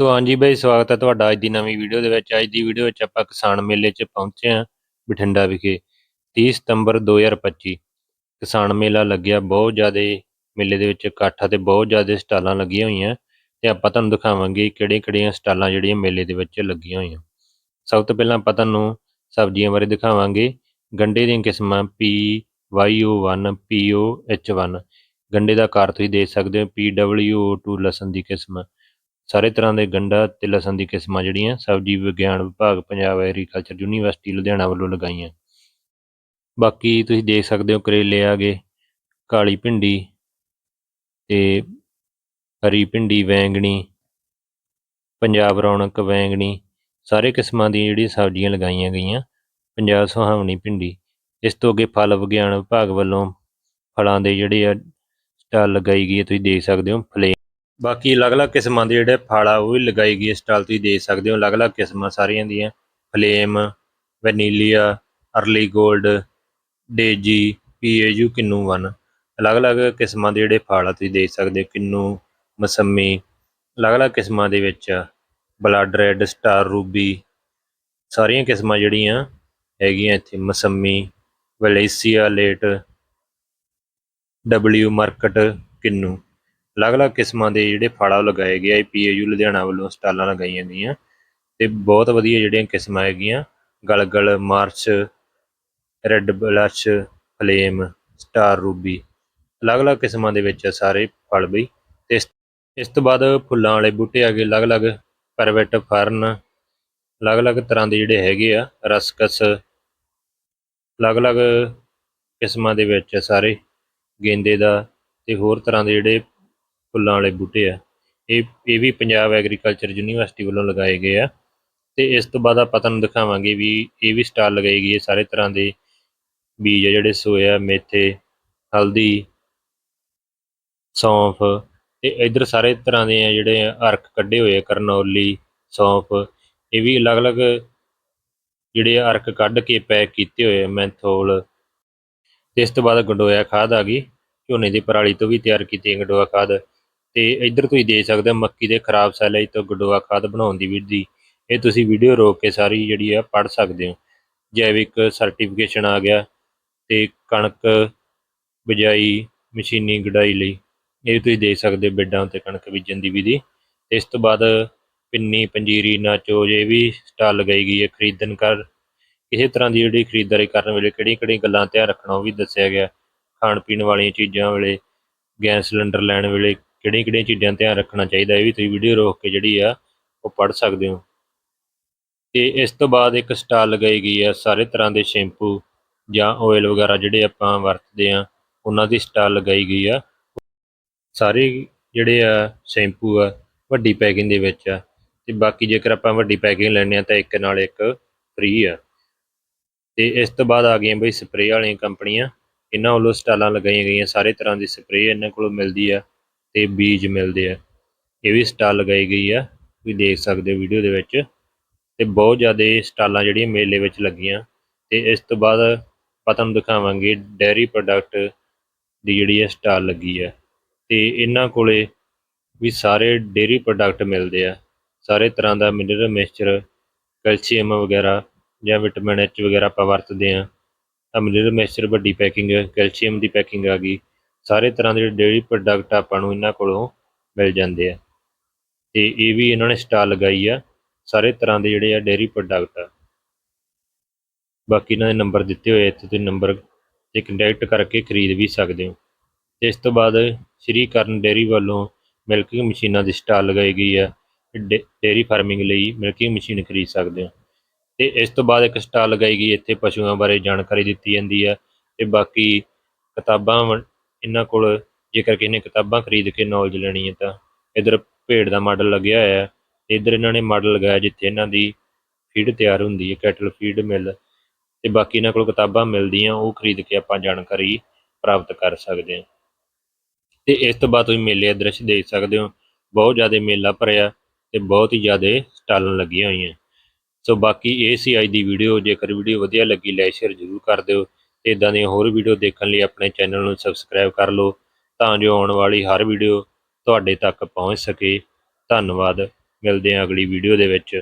ਸੋ ਹਾਂਜੀ ਬਾਈ, ਸਵਾਗਤ ਹੈ ਤੁਹਾਡਾ ਅੱਜ ਦੀ ਨਵੀਂ ਵੀਡੀਓ ਦੇ ਵਿੱਚ। ਅੱਜ ਦੀ ਵੀਡੀਓ ਵਿੱਚ ਆਪਾਂ ਕਿਸਾਨ ਮੇਲੇ 'ਚ ਪਹੁੰਚੇ ਹਾਂ ਬਠਿੰਡਾ ਵਿਖੇ 30 ਸਤੰਬਰ 2025 ਕਿਸਾਨ ਮੇਲਾ ਲੱਗਿਆ, ਬਹੁਤ ਜ਼ਿਆਦਾ ਮੇਲੇ ਦੇ ਵਿੱਚ ਇਕੱਠ ਅਤੇ ਬਹੁਤ ਜ਼ਿਆਦਾ ਸਟਾਲਾਂ ਲੱਗੀਆਂ ਹੋਈਆਂ। ਤੇ ਆਪਾਂ ਤੁਹਾਨੂੰ ਦਿਖਾਵਾਂਗੇ ਕਿਹੜੀਆਂ ਕਿਹੜੀਆਂ ਸਟਾਲਾਂ ਜਿਹੜੀਆਂ ਮੇਲੇ ਦੇ ਵਿੱਚ ਲੱਗੀਆਂ ਹੋਈਆਂ। ਸਭ ਤੋਂ ਪਹਿਲਾਂ ਆਪਾਂ ਤੁਹਾਨੂੰ ਸਬਜ਼ੀਆਂ ਬਾਰੇ ਦਿਖਾਵਾਂਗੇ। ਗੰਡੇ ਦੀਆਂ ਕਿਸਮਾਂ ਪੀ YO1 POH1 ਗੰਡੇ ਦਾ ਆਕਾਰ ਤੁਸੀਂ ਦੇਖ ਸਕਦੇ ਹੋ PWO2 ਲਸਣ ਦੀ ਕਿਸਮ। ਸਾਰੇ ਤਰ੍ਹਾਂ ਦੇ ਗੰਡਾ ਤੇ ਲਸਣ ਦੀ ਕਿਸਮਾਂ ਜਿਹੜੀਆਂ ਸਬਜ਼ੀ ਵਿਗਿਆਨ ਵਿਭਾਗ, ਪੰਜਾਬ ਐਗਰੀਕਲਚਰ ਯੂਨੀਵਰਸਿਟੀ ਲੁਧਿਆਣਾ ਵੱਲੋਂ ਲਗਾਈਆਂ। ਬਾਕੀ ਤੁਸੀਂ ਦੇਖ ਸਕਦੇ ਹੋ ਕਰੇਲੇ ਆ ਗਏ, ਕਾਲੀ ਭਿੰਡੀ ਤੇ ਹਰੀ ਭਿੰਡੀ, ਵੈਂਗਣੀ, ਪੰਜਾਬ ਰੌਣਕ ਵੈਂਗਣੀ, ਸਾਰੇ ਕਿਸਮਾਂ ਦੀਆਂ ਜਿਹੜੀਆਂ ਸਬਜ਼ੀਆਂ ਲਗਾਈਆਂ ਗਈਆਂ, ਪੰਜਾਬ ਸੁਹਾਵਣੀ ਭਿੰਡੀ। ਇਸ ਤੋਂ ਅੱਗੇ ਫਲ ਵਿਗਿਆਨ ਵਿਭਾਗ ਵੱਲੋਂ ਫਲਾਂ ਦੇ ਜਿਹੜੇ ਆ ਸਟਾਲ ਲਗਾਈ ਗਈ ਹੈ, ਤੁਸੀਂ ਦੇਖ ਸਕਦੇ ਹੋ ਫਲੇ ਬਾਕੀ ਅਲੱਗ-ਅਲੱਗ ਕਿਸਮਾਂ ਦੇ ਜਿਹੜੇ ਫਲ ਆ, ਉਹ ਵੀ ਲਗਾਈ ਗਈ ਸਟਾਲ ਤੁਸੀਂ ਦੇਖ ਸਕਦੇ ਹੋ, ਅਲੱਗ-ਅਲੱਗ ਕਿਸਮਾਂ ਸਾਰੀਆਂ ਦੀਆਂ। ਫਲੇਮ, ਵੈਨੀਲੀਆ, ਅਰਲੀ 골ਡ ਡੇਜੀ, ਪੀਏਯੂ, ਕਿੰਨੂ ਵਨ। ਅਲੱਗ-ਅਲੱਗ ਕਿਸਮਾਂ ਦੇ ਜਿਹੜੇ ਫਲ ਆ, ਤੁਸੀਂ ਦੇਖ ਸਕਦੇ ਹੋ, ਕਿੰਨੂ, ਮਸੰਮੀ, ਅਲੱਗ-ਅਲੱਗ ਕਿਸਮਾਂ ਦੇ ਵਿੱਚ ਬਲੱਡ ਰੈੱਡ, ਸਟਾਰ ਰੂਬੀ, ਸਾਰੀਆਂ ਕਿਸਮਾਂ ਜਿਹੜੀਆਂ ਹੈਗੀਆਂ ਇੱਥੇ, mosambi, Valencia, late W Murcott, kinnow. ਅਲੱਗ-ਅਲੱਗ ਕਿਸਮਾਂ ਦੇ ਜਿਹੜੇ ਫਲ ਆ ਉਹ ਲਗਾਏ ਗਏ ਆ ਪੀਏਯੂ ਲੁਧਿਆਣਾ ਵੱਲੋਂ ਸਟਾਲਾਂ ਲਗਾਈਆਂ ਗਈਆਂ ਤੇ ਬਹੁਤ ਵਧੀਆ ਜਿਹੜੀਆਂ ਕਿਸਮਾਂ ਹੈਗੀਆਂ, ਗਲਗਲ, March, red blush flame, star ruby, ਅਲੱਗ-ਅਲੱਗ ਕਿਸਮਾਂ ਦੇ ਵਿੱਚ ਆ ਸਾਰੇ ਫਲ ਬਈ। ਤੇ ਇਸ- ਇਸ ਤੋਂ ਬਾਅਦ ਫੁੱਲਾਂ ਵਾਲੇ ਬੂਟੇ ਆ ਗਏ, ਅਲੱਗ-ਅਲੱਗ ਪਰਵਿਟ ਫਰਨ, ਅਲੱਗ-ਅਲੱਗ ਤਰ੍ਹਾਂ ਦੇ ਜਿਹੜੇ ਹੈਗੇ ਆ, ਰਸਕਸ, ਅਲੱਗ-ਅਲੱਗ ਕਿਸਮਾਂ ਦੇ ਵਿੱਚ ਆ ਸਾਰੇ, ਗੇਂਦੇ ਦਾ ਤੇ ਹੋਰ ਤਰ੍ਹਾਂ ਦੇ ਜਿਹੜੇ ਫੁੱਲਾਂ ਵਾਲੇ ਬੂਟੇ ਆ। ਇਹ ਇਹ ਵੀ ਪੰਜਾਬ ਐਗਰੀਕਲਚਰ ਯੂਨੀਵਰਸਿਟੀ ਵੱਲੋਂ ਲਗਾਏ ਗਏ ਆ। ਤੇ ਇਸ ਤੋਂ ਬਾਅਦ ਆਪਾਂ ਤੁਹਾਨੂੰ ਦਿਖਾਵਾਂਗੇ ਵੀ ਇਹ ਵੀ ਸਟਾਲ ਲਗਾਈ ਗਈ ਹੈ ਸਾਰੇ ਤਰ੍ਹਾਂ ਦੇ ਬੀਜ ਆ ਜਿਹੜੇ ਸੋਇਆ, ਮੇਥੇ, ਹਲਦੀ, ਸੌਂਫ ਤੇ ਇਧਰ ਸਾਰੇ ਤਰ੍ਹਾਂ ਦੇ ਆ ਜਿਹੜੇ ਆ ਅਰਕ ਕੱਢੇ ਹੋਏ ਆ, ਕਰਨੌਲੀ, ਸੌਂਫ। ਇਹ ਵੀ ਅਲੱਗ-ਅਲੱਗ ਜਿਹੜੇ ਆ ਅਰਕ ਕੱਢ ਕੇ ਪੈਕ ਕੀਤੇ ਹੋਏ ਆ, ਮੈਂਥੋਲ। ਤੇ ਇਸ ਤੋਂ ਬਾਅਦ ਗੰਡੋਇਆ ਖਾਦ ਆ ਗਈ। ਝੋਨੇ ਦੀ ਪਰਾਲੀ ਤੋਂ ਵੀ ਤਿਆਰ ਕੀਤੀ ਗੰਡੋਆ ਖਾਦ। ਤੇ ਇੱਧਰ ਤੁਸੀਂ ਦੇਖ ਸਕਦੇ ਹੋ ਮੱਕੀ ਦੇ ਖਰਾਬ ਸੈਲੇਜ ਤੋਂ ਗਡੋਆ ਖਾਦ ਬਣਾਉਣ ਦੀ ਵਿਧੀ ਇਹ ਤੁਸੀਂ ਵੀਡੀਓ ਰੋਕ ਕੇ ਸਾਰੀ ਜਿਹੜੀ ਆ ਪੜ੍ਹ ਸਕਦੇ ਹੋ। ਜੈਵਿਕ ਸਰਟੀਫਿਕੇਸ਼ਨ ਆ ਗਿਆ ਤੇ ਕਣਕ ਬਿਜਾਈ, ਮਸ਼ੀਨੀ ਗਡਾਈ ਲਈ ਇਹ ਤੁਸੀਂ ਦੇਖ ਸਕਦੇ ਹੋ ਬੈਡਾਂ ਉੱਤੇ ਕਣਕ ਬੀਜਣ ਦੀ ਵਿਧੀ। ਤੇ ਇਸ ਤੋਂ ਬਾਅਦ ਪਿੰਨੀ, ਪੰਜੀਰੀ ਨਾਚੋਜ ਇਹ ਵੀ ਸਟਾਲ ਲਗਾਈ ਗਈ ਹੈ ਖਰੀਦਣ ਕਰ। ਕਿਸੇ ਤਰ੍ਹਾਂ ਦੀ ਜਿਹੜੀ ਖਰੀਦਦਾਰੀ ਕਰਨ ਵੇਲੇ ਕਿਹੜੀਆਂ ਕਿਹੜੀਆਂ ਗੱਲਾਂ ਧਿਆਨ ਰੱਖਣਾ ਉਹ ਵੀ ਦੱਸਿਆ ਗਿਆ। ਖਾਣ ਪੀਣ ਵਾਲੀਆਂ ਚੀਜ਼ਾਂ ਵੇਲੇ, ਗੈਸ ਸਿਲੰਡਰ ਲੈਣ ਵੇਲੇ ਕਿਹੜੀਆਂ ਕਿਹੜੀਆਂ ਚੀਜ਼ਾਂ ਧਿਆਨ ਰੱਖਣਾ ਚਾਹੀਦਾ, ਇਹ ਵੀ ਤੁਸੀਂ ਵੀਡੀਓ ਰੋਕ ਕੇ ਜਿਹੜੀ ਆ, ਉਹ ਪੜ੍ਹ ਸਕਦੇ ਹੋ। ਤੇ ਇਸ ਤੋਂ ਬਾਅਦ ਇੱਕ ਸਟਾਲ ਲਗਾਈ ਗਈ ਆ, ਸਾਰੇ ਤਰ੍ਹਾਂ ਦੇ ਸ਼ੈਂਪੂ ਜਾਂ ਆਇਲ ਵਗੈਰਾ ਜਿਹੜੇ ਆਪਾਂ ਵਰਤਦੇ ਆ, ਉਹਨਾਂ ਦੀ ਸਟਾਲ ਲਗਾਈ ਗਈ ਆ। ਸਾਰੇ ਜਿਹੜੇ ਆ ਸ਼ੈਂਪੂ ਆ, ਵੱਡੀ ਪੈਕਿੰਗ ਦੇ ਵਿੱਚ ਆ। ਤੇ ਬਾਕੀ ਜੇਕਰ ਆਪਾਂ ਵੱਡੀ ਪੈਕਿੰਗ ਲੈਣੇ ਆ, ਤਾਂ ਇੱਕ ਨਾਲ ਇੱਕ ਫ੍ਰੀ ਆ। ਤੇ ਇਸ ਤੋਂ ਬਾਅਦ ਆ ਗਈਆਂ ਬਈ ਸਪਰੇਅ ਵਾਲੀਆਂ ਕੰਪਨੀਆਂ। ਇਹਨਾਂ ਵੱਲੋਂ ਸਟਾਲਾਂ ਲਗਾਈਆਂ ਗਈਆਂ, ਸਾਰੇ ਤਰ੍ਹਾਂ ਦੀ ਸਪਰੇਅ ਇਹਨਾਂ ਕੋਲੋਂ ਮਿਲਦੀ ਆ। ਤੇ ਬੀਜ ਮਿਲਦੇ ਆ। ਇਹ ਵੀ ਸਟਾਲ ਲਗਾਈ ਗਈ ਆ, ਤੁਸੀਂ ਦੇਖ ਸਕਦੇ ਹੋ ਵੀਡੀਓ ਦੇ ਵਿੱਚ। ਤੇ ਬਹੁਤ ਜ਼ਿਆਦਾ ਸਟਾਲਾਂ ਜਿਹੜੀਆਂ ਮੇਲੇ ਵਿੱਚ ਲੱਗੀਆਂ। ਤੇ ਇਸ ਤੋਂ ਬਾਅਦ ਆਪਾਂ ਤੁਹਾਨੂੰ ਦਿਖਾਵਾਂਗੇ ਡੈਰੀ ਪ੍ਰੋਡਕਟ ਦੀ ਜਿਹੜੀ ਹੈ ਸਟਾਲ ਲੱਗੀ ਹੈ ਤੇ ਇਹਨਾਂ ਕੋਲੇ ਵੀ ਸਾਰੇ ਡੇਰੀ ਪ੍ਰੋਡਕਟ ਮਿਲਦੇ ਆ। ਸਾਰੇ ਤਰ੍ਹਾਂ ਦਾ ਮਿਨਰਲ ਮਿਕਸਚਰ, ਕੈਲਸ਼ੀਅਮ ਵਗੈਰਾ ਜਾਂ ਵਿਟਾਮਿਨ ਐਚ ਵਗੈਰਾ ਆਪਾਂ ਵਰਤਦੇ ਆ। ਤਾਂ ਮਿਨਰਲ ਮਿਕਸਚਰ ਵੱਡੀ ਪੈਕਿੰਗ, ਕੈਲਸ਼ੀਅਮ ਦੀ ਪੈਕਿੰਗ ਆ ਗਈ। ਸਾਰੇ ਤਰ੍ਹਾਂ ਦੇ ਡੇਰੀ ਪ੍ਰੋਡਕਟ ਆਪਾਂ ਨੂੰ ਇਹਨਾਂ ਕੋਲੋਂ ਮਿਲ ਜਾਂਦੇ ਆ। ਤੇ ਇਹ ਵੀ ਇਹਨਾਂ ਨੇ ਸਟਾਲ ਲਗਾਈ ਆ, ਸਾਰੇ ਤਰ੍ਹਾਂ ਦੇ ਜਿਹੜੇ ਆ ਡੇਰੀ ਪ੍ਰੋਡਕਟ ਆ। ਬਾਕੀ ਇਹਨਾਂ ਦੇ ਨੰਬਰ ਦਿੱਤੇ ਹੋਏ ਇੱਥੇ ਤੁਸੀਂ ਨੰਬਰ ਤੇ ਕੰਟੈਕਟ ਕਰਕੇ ਖਰੀਦ ਵੀ ਸਕਦੇ ਹੋ। ਤੇ ਇਸ ਤੋਂ ਬਾਅਦ ਸ਼੍ਰੀ ਕਰਨ ਡੇਅਰੀ ਵੱਲੋਂ ਮਿਲਕਿੰਗ ਮਸ਼ੀਨਾਂ ਦੀ ਸਟਾਲ ਲਗਾਈ ਗਈ ਆ ਡੇਅਰੀ ਫਾਰਮਿੰਗ ਲਈ ਮਿਲਕਿੰਗ ਮਸ਼ੀਨ ਖਰੀਦ ਸਕਦੇ ਹੋ। ਤੇ ਇਸ ਤੋਂ ਬਾਅਦ ਇੱਕ ਸਟਾਲ ਲਗਾਈ ਗਈ, ਇੱਥੇ ਪਸ਼ੂਆਂ ਬਾਰੇ ਜਾਣਕਾਰੀ ਦਿੱਤੀ ਜਾਂਦੀ ਆ। ਤੇ ਬਾਕੀ ਕਿਤਾਬਾਂ ਵ- ਇਹਨਾਂ ਕੋਲ ਜੇਕਰ ਕਿਸੇ ਨੇ ਕਿਤਾਬਾਂ ਖਰੀਦ ਕੇ ਨੌਲੇਜ ਲੈਣੀ ਹੈ ਤਾਂ ਇਧਰ ਭੇਡ ਦਾ ਮਾਡਲ ਲੱਗਿਆ ਹੋਇਆ ਹੈ ਇਧਰ ਇਹਨਾਂ ਨੇ ਮਾਡਲ ਲਗਾਇਆ ਜਿੱਥੇ ਇਹਨਾਂ ਦੀ ਫੀਡ ਤਿਆਰ ਹੁੰਦੀ ਹੈ ਕੈਟਲ ਫੀਡ ਮਿਲ ਤੇ ਬਾਕੀ ਇਹਨਾਂ ਕੋਲ ਕਿਤਾਬਾਂ ਮਿਲਦੀਆਂ, ਉਹ ਖਰੀਦ ਕੇ ਆਪਾਂ ਜਾਣਕਾਰੀ ਪ੍ਰਾਪਤ ਕਰ ਸਕਦੇ ਹਾਂ। ਤੇ ਇਸ ਤੋਂ ਬਾਅਦ ਤੁਸੀਂ ਮੇਲੇ ਦਾ ਦ੍ਰਿਸ਼ ਦੇਖ ਸਕਦੇ ਹੋ, ਬਹੁਤ ਜ਼ਿਆਦਾ ਮੇਲਾ ਭਰਿਆ ਤੇ ਬਹੁਤ ਹੀ ਜ਼ਿਆਦਾ ਸਟਾਲਾਂ ਲੱਗੀਆਂ ਹੋਈਆਂ। ਸੋ ਬਾਕੀ ਇਹ ਸੀ ਅੱਜ ਦੀ ਵੀਡੀਓ ਜੇਕਰ ਵੀਡੀਓ ਵਧੀਆ ਲੱਗੀ ਲਾਈਕ ਸ਼ੇਅਰ ਜ਼ਰੂਰ ਕਰ ਦਿਓ। ਇਦਾਂ ਦੀਆਂ ਹੋਰ ਵੀਡੀਓ ਦੇਖਣ ਲਈ ਆਪਣੇ ਚੈਨਲ ਨੂੰ ਸਬਸਕ੍ਰਾਈਬ ਕਰ ਲਓ ਤਾਂ ਜੋ ਆਉਣ ਵਾਲੀ ਹਰ ਵੀਡੀਓ ਤੁਹਾਡੇ ਤੱਕ ਪਹੁੰਚ ਸਕੇ। ਧੰਨਵਾਦ। ਮਿਲਦੇ ਹਾਂ ਅਗਲੀ ਵੀਡੀਓ ਦੇ ਵਿੱਚ।